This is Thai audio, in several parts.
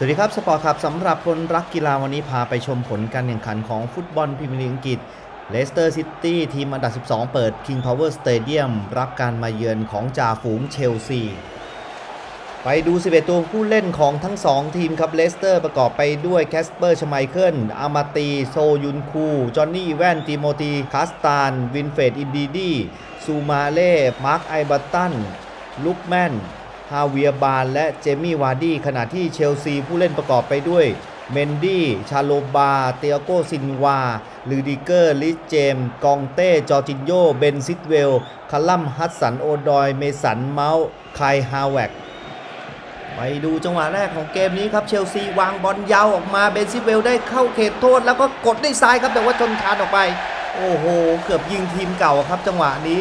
สวัสดีครับ สปอร์ตครับสำหรับคนรักกีฬาวันนี้พาไปชมผลการแข่งขันของฟุตบอลพรีเมียร์ลีกอังกฤษเลสเตอร์ซิตี้ทีมอันดับ 12 เปิด King Power Stadium รับการมาเยือนของจ่าฝูงเชลซี ไปดู 11 ตัวผู้เล่นของทั้ง 2 ทีมครับเลสเตอร์ประกอบไปด้วยแคสเปอร์ชไมเคิลอามาตี โซยุนคู จอห์นนี่แวนติโมตีคาสตาน วินเฟดอินดีดีซูมาเล่ มาร์คไอบัตตัน ลุกแมน ฮาเวียบานและเจมี่วาร์ดี้ขณะที่เชลซีผู้เล่นประกอบไปด้วยเมนดี้ ชาโลบา เตียโกซินวา ลูดิเกอร์ ลิเจม กองเต้ จอจินโย เบนซิดเวล คาลัมฮัตสัน โอดอย เมสัน เมาส์ไคฮาแวกไปดูจังหวะแรกของเกมนี้ครับ เชลซีวางบอลยาวออกมา เบนซิดเวลได้เข้าเขตโทษ แล้วก็กดด้วยซ้ายครับ แต่ว่าชนคานออกไป โอ้โห เกือบยิงทีมเก่าครับจังหวะนี้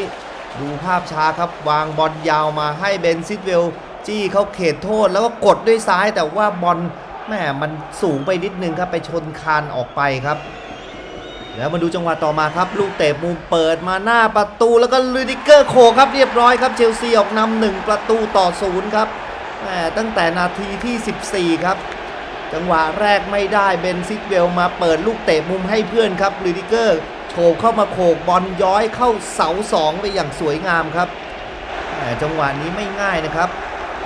ดูภาพช้าครับ วางบอลยาวมาให้เบนซิดเวล จี้เข้าเขตโทษแล้วก็กดด้วยซ้ายแต่ว่าบอลแหมมันสูงไปนิดนึงครับไปชนคานออกไปครับ แล้วมาดูจังหวะต่อมาครับ ลูกเตะมุมเปิดมาหน้าประตูแล้วก็ลูดิเกอร์โขกครับเรียบร้อยครับเชลซีออกนำหนึ่งประตูต่อศูนย์ครับแหมตั้งแต่นาทีที่ 14 ครับจังหวะแรกไม่ได้เบนซิกเวลมาเปิดลูกเตะมุมให้เพื่อนครับลูดิเกอร์โฉบเข้ามาโขกบอลย้อยเข้าเสาสองไปอย่างสวยงามครับแหมจังหวะนี้ไม่ง่ายนะครับ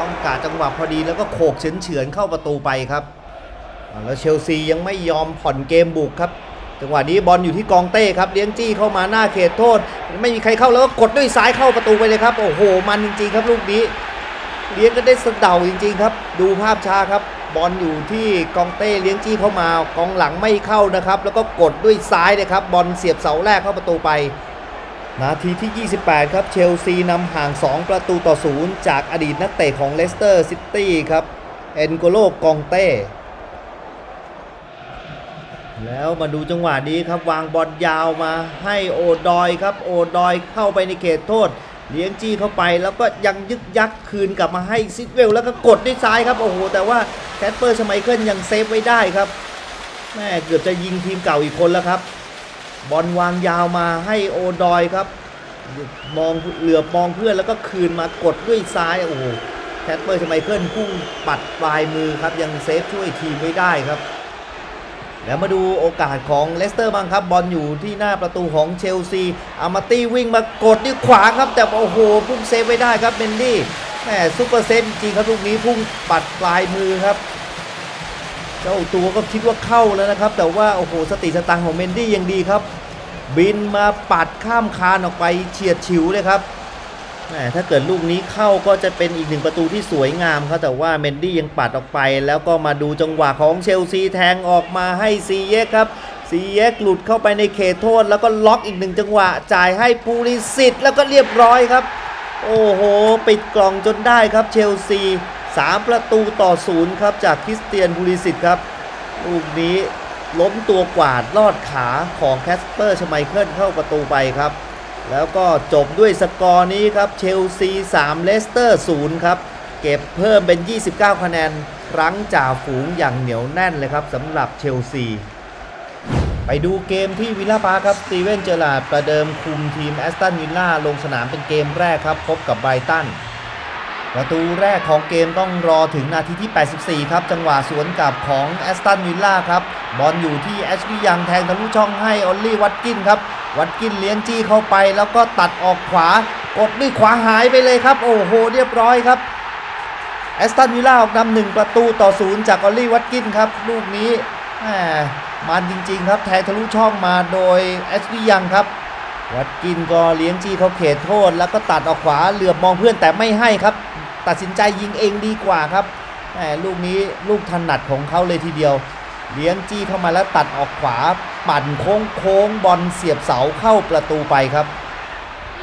ต้องการจังหวะพอดีแล้วก็โขกเฉือนเข้าประตูไปครับแล้วเชลซียังไม่ยอมผ่อนเกมบุกครับจังหวะนี้บอลอยู่ที่กองเต้ครับเลี้ยงจี้เข้ามาหน้าเขตโทษ ไม่มีใครเข้าแล้วก็กดด้วยซ้ายเข้าประตูไปเลยครับ โอ้โห มันจริงๆครับลูกนี้เลี้ยงก็ได้สะเดาจริงๆครับ ดูภาพช้าครับ บอลอยู่ที่กองเต้เลี้ยงจี้เข้ามากองหลังไม่เข้านะครับ แล้วก็กดด้วยซ้ายนะครับ บอลเสียบเสาแรกเข้าประตูไป นาทีที่ 28 ครับ เชลซีนำห่าง 2 ประตูต่อศูนย์จากอดีตนักเตะของเลสเตอร์ซิตี้ครับ เอนโกโลกองเต้ แล้วมาดูจังหวะนี้ครับ วางบอลยาวมาให้โอดอยครับ โอดอยเข้าไปในเขตโทษ เลี้ยงจี้เข้าไปแล้วก็ยังยึกยักคืนกลับมาให้ซิดเวลแล้วก็กดด้วยซ้ายครับ โอ้โห แต่ว่าแคสเปอร์ชไมเคิลยังเซฟไว้ได้ครับแม่เกือบจะยิงทีมเก่าอีกคนแล้วครับ บอลวางยาวมาให้โอดอยครับ มองเหลือบมองเพื่อนแล้วก็คืนมากดด้วยซ้ายโอ้โหแคสเปอร์ชไมเคิลพุ่งปัดปลายมือครับยังเซฟช่วยทีมไว้ได้ครับ แล้วมาดูโอกาสของเลสเตอร์บ้างครับ บอลอยู่ที่หน้าประตูของเชลซีอามาตี้วิ่งมากดด้วยขวาครับ แต่โอ้โหพุ่งเซฟไว้ได้ครับเบนดี้แหมซุปเปอร์เซฟจริงครับลูกนี้พุ่งปัดปลายมือครับ เจ้าตัวก็คิดว่าเข้าแล้วนะครับ แต่ว่าโอ้โหสติสตังของเมนดี้ยังดีครับ บินมาปัดข้ามคานออกไปเฉียดฉิวเลยครับแหมถ้าเกิดลูกนี้เข้าก็จะเป็นอีกหนึ่งประตูที่สวยงามครับแต่ว่าเมนดี้ยังปัดออกไป แล้วก็มาดูจังหวะของเชลซีแทงออกมาให้ซีเยกครับซีเยกหลุดเข้าไปในเขตโทษ แล้วก็ล็อกอีกหนึ่งจังหวะ จ่ายให้ปูริสิตแล้วก็เรียบร้อยครับ โอ้โห ปิดกล่องจนได้ครับเชลซี สามประตูต่อศูนย์ครับจากคริสเตียนบูริสิตครับลูกนี้ล้มตัวกวาดลอดขาของแคสเปอร์ชไมเคิลเข้าประตูไปครับ แล้วก็จบด้วยสกอร์นี้ครับเชลซี 3 เลสเตอร์ 0 ครับ เก็บเพิ่มเป็น 29 คะแนนรั้งจ่าฝูงอย่างเหนียวแน่นเลยครับสำหรับเชลซี ไปดูเกมที่วิลล่าพาคครับสตีเวนเจอร์ลาดประเดิมคุมทีมแอสตันวิลล่าลงสนามเป็นเกมแรกครับ พบกับไบรตัน ประตูแรกของเกมต้องรอถึงนาทีที่ 84 ครับ จังหวะสวนกลับของแอสตันวิลล่าครับ บอลอยู่ที่แอชลียังแทงทะลุช่องให้ออลลี่วัตกินครับ วัตกินเลี้ยงจี้เข้าไป แล้วก็ตัดออกขวากดด้วยขวาหายไปเลยครับ โอ้โห เรียบร้อยครับแอสตันวิลล่าออกนำหนึ่งประตูต่อศูนย์จากออลลี่วัตกินครับ ลูกนี้แหมมันจริง ๆ ครับแทงทะลุช่องมาโดยแอชลีย์ยังครับวัดกินก็เลี้ยงจี้เขาเขตโทษ แล้วก็ตัดออกขวาเหลือบมองเพื่อนแต่ไม่ให้ครับ ตัดสินใจยิงเองดีกว่าครับแหมลูกนี้ลูกถนัดของเขาเลยทีเดียว เลี้ยงจี้เข้ามาแล้วตัดออกขวา ปั่นโค้งโค้งบอลเสียบเสาเข้าประตูไปครับ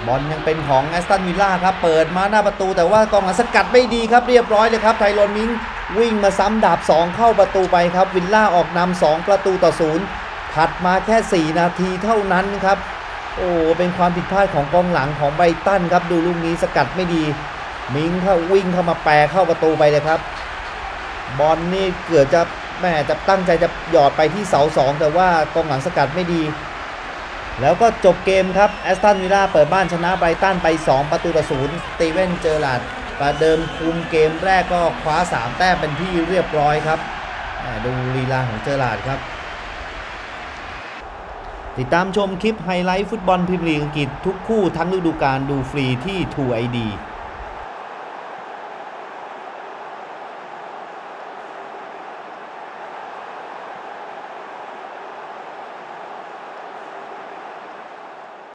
บอลยังเป็นของแอสตันวิลล่าครับ เปิดมาหน้าประตูแต่ว่ากองหลังสกัดไม่ดีครับเรียบร้อยเลยครับไทโรนมิงวิ่งมาซ้ำดาบ 2 เข้าประตูไปครับ วิลล่าออกนำ2ประตูต่อศูนย์ถัดมาแค่ 4 นาทีเท่านั้นครับ โอ้ เป็นความผิดพลาดของกองหลังของไบตันครับ ดูลูกนี้สกัดไม่ดี มิงเข้าวิ่งเข้ามาแปรเข้าประตูไปเลยครับ บอลนี่เกือบจะแม่จะตั้งใจจะหยอดไปที่เสาสองแต่ว่ากองหลังสกัดไม่ดี แล้วก็จบเกมครับแอสตันวิลล่าเปิดบ้านชนะไบรตันไป 2 ประตูต่อศูนย์สตีเวนเจอร์ลาดประเดิมคุมเกมแรกก็คว้า 3 แต้มเป็นที่เรียบร้อยครับดูลีลาของเจอราร์ดครับ ติดตามชมคลิปไฮไลท์ฟุตบอลพรีเมียร์ลีกอังกฤษทุกคู่ทั้งฤดูกาลดูฟรีที่ True ID